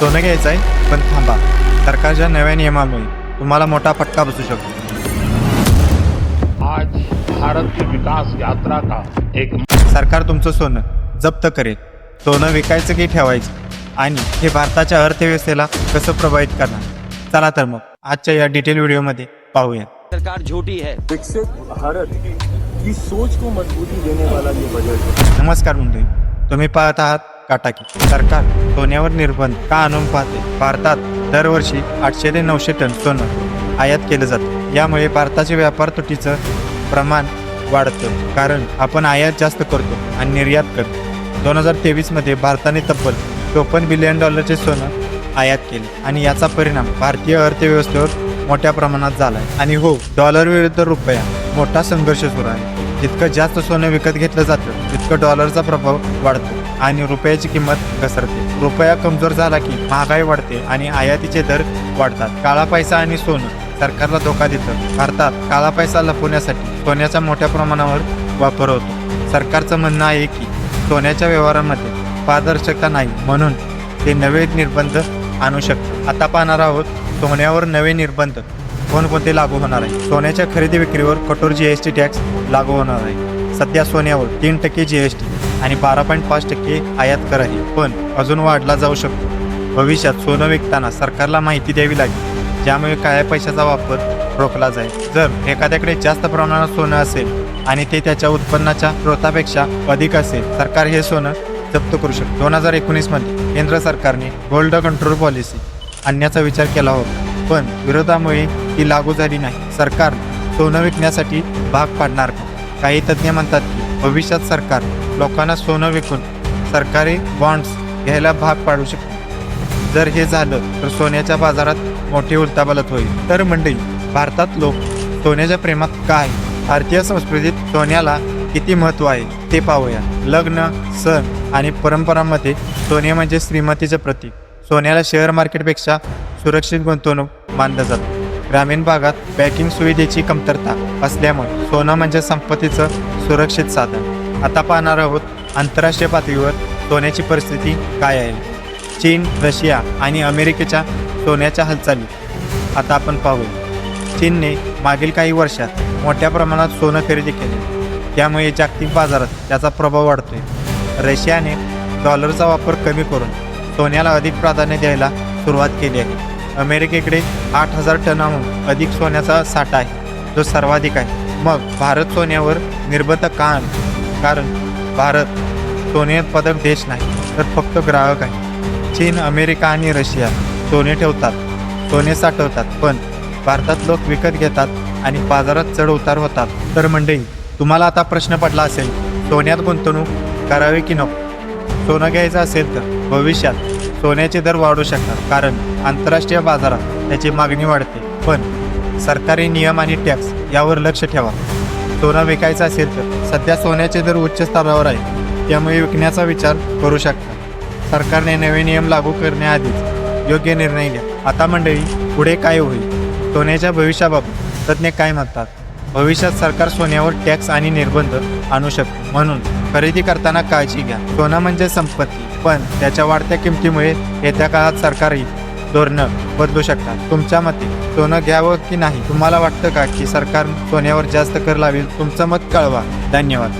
सोनं घ्यायचं आहे. पण थांबा. सरकारच्या नव्या नियमामुळे तुम्हाला मोठा फटका बसू शकतो. आज भारत की विकास यात्रा का एक सरकार तुमचं सोनं जप्त करेल. सोनं विकायचं की ठेवायचं? आणि हे भारताच्या अर्थव्यवस्थेला कसं प्रभावित करणार? चला तर मग आजच्या या डिटेल व्हिडिओमध्ये पाहूया सरकार झूठी है। विकसित भारत की सोच को मजबूती देने वाला ये बजट है। नमस्कार मंडळी तुम्ही पाहत आहात काटाकी. सरकार सोन्यावर निर्बंध का आणून पाहते. भारतात दरवर्षी आठशे ते नऊशे टन सोनं आयात केलं जातं. यामुळे भारताचे व्यापार तुटीचं प्रमाण वाढतं. कारण आपण आयात जास्त करतो आणि निर्यात करतो. दोन हजार तेवीसमध्ये भारताने तब्बल चोपन्न बिलियन डॉलरचे सोनं आयात केले आणि याचा परिणाम भारतीय अर्थव्यवस्थेवर मोठ्या प्रमाणात झाला आहे आणि हो डॉलर विरुद्ध रुपया मोठा संघर्ष सुरू आहे. जितकं जास्त सोनं विकत घेतलं जातं तितकं डॉलरचा प्रभाव वाढतो. आणि रुपयाची किंमत घसरते. रुपया कमजोर झाला की महागाई वाढते आणि आयातीचे दर वाढतात. काळा पैसा आणि सोनं सरकारला धोका देतं. भारतात काळा पैसा लपवण्यासाठी सोन्याचा मोठ्या प्रमाणावर वापर होतो. सरकारचं म्हणणं आहे की सोन्याच्या व्यवहारामध्ये पारदर्शकता नाही म्हणून ते नवे निर्बंध आणू शकतात. आता पाहणार आहोत सोन्यावर नवे निर्बंध कोणकोणते लागू होणार आहे सोन्याच्या खरेदी विक्रीवर कठोर जी एस टी टॅक्स लागू होणार आहे. सध्या सोन्यावर तीन टक्के जी एस टी आणि बारा पॉईंट पाच टक्के आयात कर आहे पण अजून वाढला जाऊ शकतो. भविष्यात सोनं विकताना सरकारला माहिती द्यावी लागेल. ज्यामुळे काळ्या पैशाचा वापर रोखला जाईल. जर एखाद्याकडे जास्त प्रमाणात सोनं असेल आणि ते त्याच्या उत्पन्नाच्या स्रोतापेक्षा अधिक असेल सरकार हे सोनं जप्त करू शकतो. दोन हजार एकोणीसमध्ये केंद्र सरकारने गोल्ड कंट्रोल पॉलिसी आणण्याचा विचार केला होता. पण विरोधामुळे ती लागू झाली नाही. सरकार सोनं विकण्यासाठी भाग पाडणार का काही तज्ज्ञ म्हणतात की भविष्यात सरकार लोकांना सोनं विकून सरकारी बॉन्ड्स घ्यायला भाग पाडू शकतो. जर हे झालं तर सोन्याच्या बाजारात मोठी उलताबलत होईल. तर मंडळी भारतात लोक सोन्याच्या प्रेमात काय? भारतीय संस्कृतीत सोन्याला किती महत्त्व आहे ते पाहूया. लग्न सण आणि परंपरांमध्ये सोने म्हणजे श्रीमतीचं प्रतीक. सोन्याला शेअर मार्केटपेक्षा सुरक्षित गुंतवणूक मानलं जातं. ग्रामीण भागात बँकिंग सुविधेची कमतरता असल्यामुळे सोनं म्हणजे संपत्तीचं सुरक्षित साधन. आता पाहणार आहोत आंतरराष्ट्रीय पातळीवर सोन्याची परिस्थिती काय आहे. चीन रशिया आणि अमेरिकेच्या सोन्याच्या हालचाली. आता आपण पाहूया चीनने मागील काही वर्षात मोठ्या प्रमाणात सोनं खरेदी केले. त्यामुळे जागतिक बाजारात त्याचा प्रभाव वाढतोय. रशियाने डॉलरचा वापर कमी करून सोन्याला अधिक प्राधान्य द्यायला सुरुवात केली आहे. अमेरिकेकडे आठ हजार टनाहून अधिक सोन्याचा साठा आहे जो सर्वाधिक आहे. मग भारत सोन्यावर निर्बंध का आणतो? कारण भारत सोने उत्पादक देश नाही तर फक्त ग्राहक आहे. चीन अमेरिका आणि रशिया सोने ठेवतात सोने साठवतात पण भारतात लोक विकत घेतात आणि बाजारात चढ उतार होतात. तर मंडळी तुम्हाला आता प्रश्न पडला असेल सोन्यात गुंतवणूक करावी की नको? सोनं घ्यायचं असेल तर भविष्यात सोन्याचे दर वाढू शकतात कारण आंतरराष्ट्रीय बाजारात त्याची मागणी वाढते. पण सरकारी नियम आणि टॅक्स यावर लक्ष ठेवा. सोनं विकायचं असेल तर. सध्या सोन्याचे दर उच्च स्तरावर आहे. त्यामुळे विकण्याचा विचार करू शकता. सरकारने नवे नियम लागू करण्याआधीच योग्य निर्णय घ्या. आता मंडळी पुढे काय होईल? सोन्याच्या भविष्याबाबत तज्ज्ञ काय म्हणतात? भविष्यात सरकार सोन्यावर टॅक्स आणि निर्बंध आणू शकते. म्हणून खरेदी करताना काळजी घ्या. सोनं म्हणजे संपत्ती. पण त्याच्या वाढत्या किमतीमुळे येत्या काळात सरकारही धोरणं बदलू शकतात. तुमच्या मते सोनं घ्यावं की नाही? तुम्हाला वाटतं का की सरकार सोन्यावर जास्त कर लावेल? तुमचं मत कळवा. धन्यवाद.